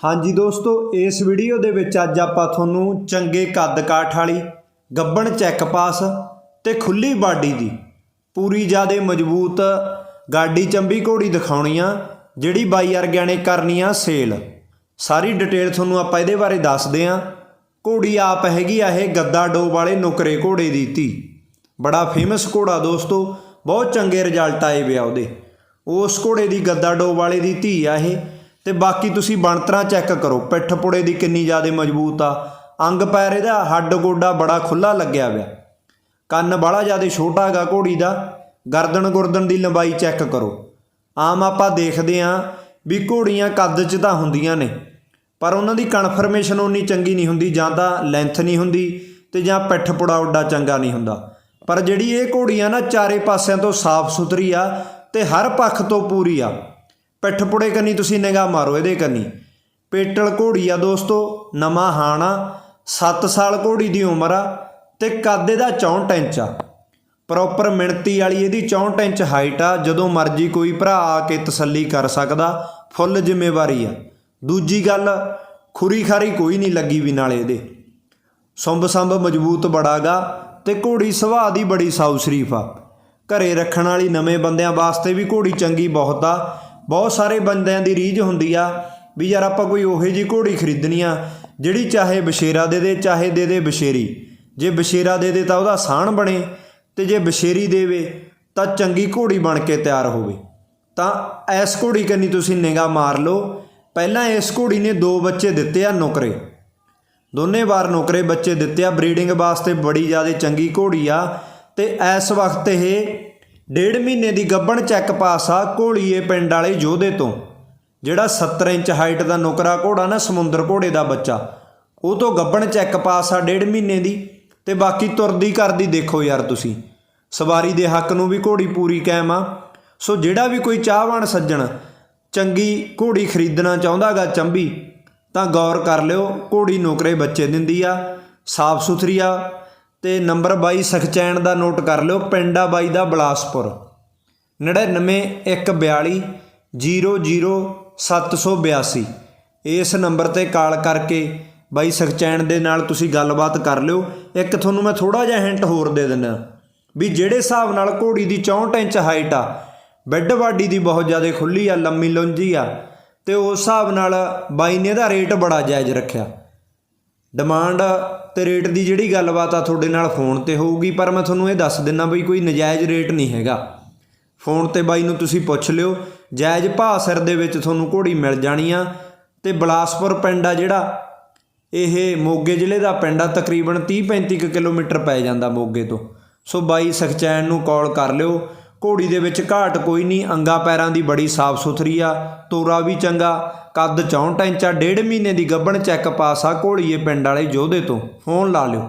ਹਾਂਜੀ ਦੋਸਤੋ, ਇਸ ਵੀਡੀਓ ਦੇ ਵਿੱਚ ਅੱਜ ਆਪਾਂ ਤੁਹਾਨੂੰ ਚੰਗੇ ਕੱਦ ਕਾਠ ਵਾਲੀ, ਗੱਬਣ ਚੈੱਕ ਪਾਸ ਤੇ ਖੁੱਲੀ ਬਾਡੀ ਦੀ ਪੂਰੀ ਜਿਆਦੇ ਮਜ਼ਬੂਤ ਗਾਡੀ ਚੰਬੀ ਘੋੜੀ ਦਿਖਾਉਣੀ ਆ, ਜਿਹੜੀ ਬਾਈ ਵਰਗਿਆਂ ਨੇ ਕਰਨੀ ਆ ਸੇਲ ਸਾਰੀ ਡਿਟੇਲ ਤੁਹਾਨੂੰ ਆਪਾਂ ਇਹਦੇ ਬਾਰੇ ਦੱਸਦੇ ਆ। ਘੋੜੀ ਆਪ ਹੈਗੀ ਆ ਇਹ ਗੱਦਾ ਡੋਬ ਵਾਲੇ ਨੁਕਰੇ ਘੋੜੇ ਦੀ ਧੀ। ਬੜਾ ਫੇਮਸ ਘੋੜਾ ਦੋਸਤੋ, ਬਹੁਤ ਚੰਗੇ ਰਿਜ਼ਲਟ ਆਏ ਵਿਆ ਉਹਦੇ। ਉਸ ਘੋੜੇ ਦੀ ਗੱਦਾ ਡੋਬ ਵਾਲੇ ਦੀ ਧੀ ਆ ਇਹ। ਤੇ ਬਾਕੀ ਤੁਸੀਂ ਬਣਤਰਾਂ ਚੈੱਕ ਕਰੋ। ਪਿੱਠ ਪੁੜੇ ਦੀ ਕਿੰਨੀ ਜ਼ਿਆਦਾ ਮਜ਼ਬੂਤ ਆ। ਅੰਗ ਪੈਰ ਇਹਦਾ ਹੱਡ ਗੋਡਾ ਬੜਾ ਖੁੱਲਾ ਲੱਗਿਆ ਹੋਇਆ। ਕੰਨ ਬੜਾ ਜ਼ਿਆਦਾ ਛੋਟਾ ਹੈਗਾ ਘੋੜੀ ਦਾ। ਗਰਦਨ ਗੁਰਦਨ ਦੀ ਲੰਬਾਈ ਚੈੱਕ ਕਰੋ। ਆਮ ਆਪਾਂ ਦੇਖਦੇ ਆਂ ਵੀ ਘੋੜੀਆਂ ਕੱਦ 'ਚ ਤਾਂ ਹੁੰਦੀਆਂ ਨੇ, ਪਰ ਉਹਨਾਂ ਦੀ ਕਨਫਰਮੇਸ਼ਨ ਉਨੀ ਚੰਗੀ ਨਹੀਂ ਹੁੰਦੀ, ਜਾਂ ਤਾਂ ਲੈਂਥ ਨਹੀਂ ਹੁੰਦੀ ਤੇ ਜਾਂ ਪਿੱਠ ਪੁੜਾ ਉੱਡਾ ਚੰਗਾ ਨਹੀਂ ਹੁੰਦਾ। ਪਰ ਜਿਹੜੀ ਇਹ ਘੋੜੀ ਆ ਨਾ ਚਾਰੇ ਪਾਸਿਆਂ ਤੋਂ ਸਾਫ਼ ਸੁਥਰੀ ਆ ਤੇ ਹਰ ਪੱਖ ਤੋਂ ਪੂਰੀ ਆ। ਪਿੱਠ ਪੁੜੇ ਕੰਨੀ ਤੁਸੀਂ ਨਿਗਾਹ ਮਾਰੋ ਇਹਦੇ ਕੰਨੀ। ਪੇਟਲ ਘੋੜੀ ਆ ਦੋਸਤੋ, ਨਵਾਂ ਹਾਣਾ 7 ਸਾਲ ਘੋੜੀ ਦੀ ਉਮਰ ਆ ਤੇ ਕਾਦੇ ਦਾ 64 ਇੰਚ ਆ। ਪ੍ਰੋਪਰ ਮਿਣਤੀ ਵਾਲੀ ਇਹਦੀ 64 ਇੰਚ ਹਾਈਟ ਆ, ਜਦੋਂ ਮਰਜ਼ੀ ਕੋਈ ਭਰਾ ਆ ਕੇ ਤਸੱਲੀ ਕਰ ਸਕਦਾ, ਫੁੱਲ ਜ਼ਿੰਮੇਵਾਰੀ ਆ। ਦੂਜੀ ਗੱਲ, ਖੁਰੀ ਖਾਰੀ ਕੋਈ ਨਹੀਂ ਲੱਗੀ ਵੀ ਨਾਲ ਇਹਦੇ। ਸੁੰਬ ਸੰਬ ਮਜ਼ਬੂਤ ਬੜਾਗਾ ਤੇ ਘੋੜੀ ਸੁਭਾਅ ਦੀ ਬੜੀ ਸਾਊ ਸ਼ਰੀਫ ਆ। ਘਰੇ ਰੱਖਣ ਵਾਲੀ ਨਵੇਂ ਬੰਦਿਆਂ ਵਾਸਤੇ ਵੀ ਘੋੜੀ ਚੰਗੀ ਬਹੁਤ ਆ ਬਹੁਤ ਸਾਰੇ ਬੰਦਿਆਂ ਦੀ ਰੀਝ ਹੁੰਦੀ ਆ ਵੀ ਯਾਰ ਆਪਾਂ ਕੋਈ ਉਹੇ ਜੀ ਘੋੜੀ ਖਰੀਦਣੀ ਆ ਜਿਹੜੀ ਚਾਹੇ ਬਸ਼ੇਰਾ ਦੇ ਦੇ, ਚਾਹੇ ਦੇ ਦੇ ਬਸ਼ੇਰੀ। ਜੇ ਬਸ਼ੇਰਾ ਦੇ ਦੇ ਤਾਂ ਉਹਦਾ ਸਾਣ ਬਣੇ ਤੇ ਜੇ ਬਸ਼ੇਰੀ ਦੇਵੇ ਤਾਂ ਚੰਗੀ ਘੋੜੀ ਬਣ ਕੇ ਤਿਆਰ ਹੋਵੇ। ਤਾਂ ਇਸ ਘੋੜੀ ਕੰਨੀ ਤੁਸੀਂ ਨਿਗਾਹ ਮਾਰ ਲਓ, ਪਹਿਲਾਂ ਇਸ ਘੋੜੀ ਨੇ ਦੋ ਬੱਚੇ ਦਿੱਤੇ ਆ ਨੁਕਰੇ। ਦੋਨੇ ਵਾਰ ਨੌਕਰੇ ਬੱਚੇ ਦਿੱਤੇ ਆ, ਬਰੀਡਿੰਗ ਵਾਸਤੇ ਬੜੀ ਜ਼ਿਆਦਾ ਚੰਗੀ ਘੋੜੀ ਆ ਤੇ ਇਸ ਵਕਤ ਇਹ ਡੇਢ ਮਹੀਨੇ ਦੀ ਗੱਬਣ ਚੈੱਕ ਪਾਸ ਆ ਘੋਲੀਏ ਪਿੰਡ ਵਾਲੇ ਯੋਧੇ ਤੋਂ, ਜਿਹੜਾ 70 ਇੰਚ ਹਾਈਟ ਦਾ ਨੁਕਰਾ ਘੋੜਾ ਨਾ ਸਮੁੰਦਰ ਘੋੜੇ ਦਾ ਬੱਚਾ। ਉਹ ਤੋਂ ਗੱਬਣ ਚੈੱਕ ਪਾਸ ਆ ਡੇਢ ਮਹੀਨੇ ਦੀ ਤੇ ਬਾਕੀ ਤੁਰਦੀ ਕਰਦੀ ਦੇਖੋ ਯਾਰ ਤੁਸੀਂ। ਸਵਾਰੀ ਦੇ ਹੱਕ ਨੂੰ ਵੀ ਘੋੜੀ ਪੂਰੀ ਕਾਇਮ ਆ। ਸੋ ਜਿਹੜਾ ਵੀ ਕੋਈ ਚਾਹਵਾਨ ਸੱਜਣ ਚੰਗੀ ਘੋੜੀ ਖਰੀਦਣਾ ਚਾਹੁੰਦਾਗਾ ਚੰਬੀ, ਤਾਂ ਗੌਰ ਕਰ ਲਿਓ, ਘੋੜੀ ਨੌਕਰੇ ਬੱਚੇ ਦਿੰਦੀ ਆ, ਸਾਫ਼ ਸੁਥਰੀ ਆ ਤੇ ਨੰਬਰ 22 ਸਖਚੈਨ ਦਾ ਨੋਟ ਕਰ ਲਿਓ, ਪਿੰਡਾ ਬਾਈ ਦਾ ਬਲਾਸਪੁਰ। 99142 00782 ਇਸ ਨੰਬਰ ਤੇ ਕਾਲ ਕਰਕੇ ਬਾਈ ਸਖਚੈਨ ਦੇ ਨਾਲ ਤੁਸੀਂ ਗੱਲਬਾਤ ਕਰ ਲਿਓ। ਇੱਕ ਤੁਹਾਨੂੰ ਮੈਂ ਥੋੜਾ ਜਿਹਾ ਹਿੰਟ ਹੋਰ ਦੇ ਦਿੰਦਾ ਵੀ ਜਿਹੜੇ ਹਿਸਾਬ ਨਾਲ ਘੋੜੀ ਦੀ 64 ਇੰਚ ਹਾਈਟ ਆ, ਬੈੱਡ ਬਾਡੀ ਦੀ ਬਹੁਤ ਜ਼ਿਆਦਾ ਖੁੱਲੀ ਆ, ਲੰਮੀ ਲੁੰਜੀ ਆ, ਤੇ ਉਸ ਹਿਸਾਬ ਨਾਲ ਬਾਈ ਨੇ ਇਹਦਾ ਰੇਟ ਬੜਾ ਜਾਇਜ਼ ਰੱਖਿਆ। ਡਿਮਾਂਡ ਤੇ ਰੇਟ ਦੀ ਜਿਹੜੀ ਗੱਲਬਾਤ ਆ ਤੁਹਾਡੇ ਨਾਲ ਫੋਨ ਤੇ ਹੋਊਗੀ, ਪਰ ਮੈਂ ਤੁਹਾਨੂੰ ਇਹ ਦੱਸ ਦਿੰਨਾ ਬਈ ਕੋਈ ਨਜਾਇਜ਼ ਰੇਟ ਨਹੀਂ ਹੈਗਾ। ਫੋਨ ਤੇ ਬਾਈ ਨੂੰ ਤੁਸੀਂ ਪੁੱਛ ਲਿਓ, ਜਾਇਜ਼ ਭਾਅ ਸਿਰ ਦੇ ਵਿੱਚ ਤੁਹਾਨੂੰ ਘੋੜੀ ਮਿਲ ਜਾਣੀ ਆ ਤੇ ਬਲਾਸਪੁਰ ਪਿੰਡ ਆ ਜਿਹੜਾ, ਇਹ ਮੋਗੇ ਜ਼ਿਲ੍ਹੇ ਦਾ ਪਿੰਡ ਆ, ਤਕਰੀਬਨ 30-35 ਕਿਲੋਮੀਟਰ ਪੈ ਜਾਂਦਾ ਮੋਗੇ ਤੋਂ। ਸੋ ਬਾਈ ਸਖਚੈਨ ਨੂੰ ਕਾਲ ਕਰ ਲਿਓ ਘੋੜੀ ਦੇ ਵਿੱਚ ਘਾਟ ਕੋਈ ਨਹੀਂ, ਅੰਗਾ ਪੈਰਾਂ ਦੀ ਬੜੀ ਸਾਫ਼ ਸੁਥਰੀ ਆ, ਤੋਰਾ ਵੀ ਚੰਗਾ। ਕੱਦ 64 ਇੰਚਾ, ਡੇਢ ਮਹੀਨੇ ਦੀ ਗੱਭਣ ਚੈੱਕ ਪਾਸ ਆ ਘੋੜੀਏ ਪਿੰਡ ਵਾਲੇ ਯੋਧੇ ਤੋਂ। ਫੋਨ ਲਾ ਲਿਓ।